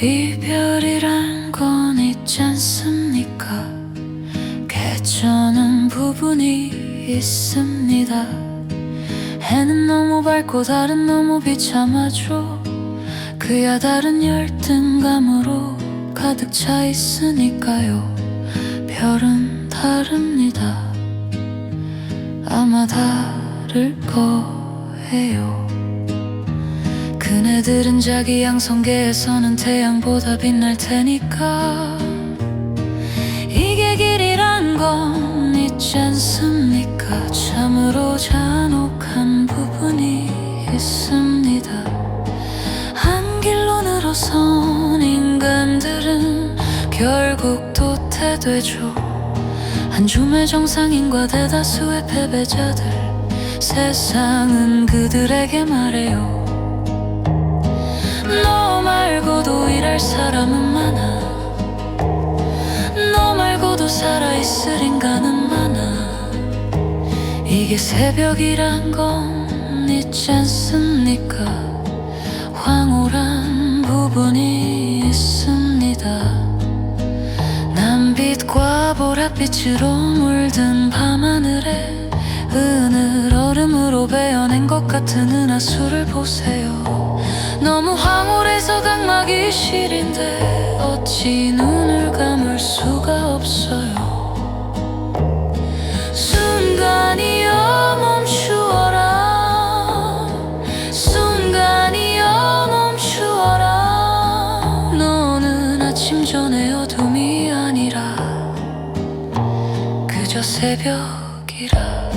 이별이란 건 있지 않습니까? 개쩌는 부분이 있습니다. 해는 너무 밝고 달은 너무 비참하죠. 그야 다른 열등감으로 가득 차 있으니까요. 별은 다릅니다. 아마 다를 거예요. 그네들은 자기 양성계에서는 태양보다 빛날 테니까 이게 길이란 건 있지 않습니까? 참으로 잔혹한 부분이 있습니다. 한 길로 늘어선 되죠. 한 줌의 정상인과 대다수의 패배자들 세상은 그들에게 말해요. 너 말고도 일할 사람은 많아. 너 말고도 살아있을 인간은 많아. 이게 새벽이란 건 있지 않습니까? 황홀한 부분이 있습니다. 남빛과 보랏빛으로 물든 밤하늘에 은을 얼음으로 베어낸 것 같은 은하수를 보세요. 너무 황홀해서 각막이 시린데 어찌 눈을 감을 수가 없어요. 새벽이라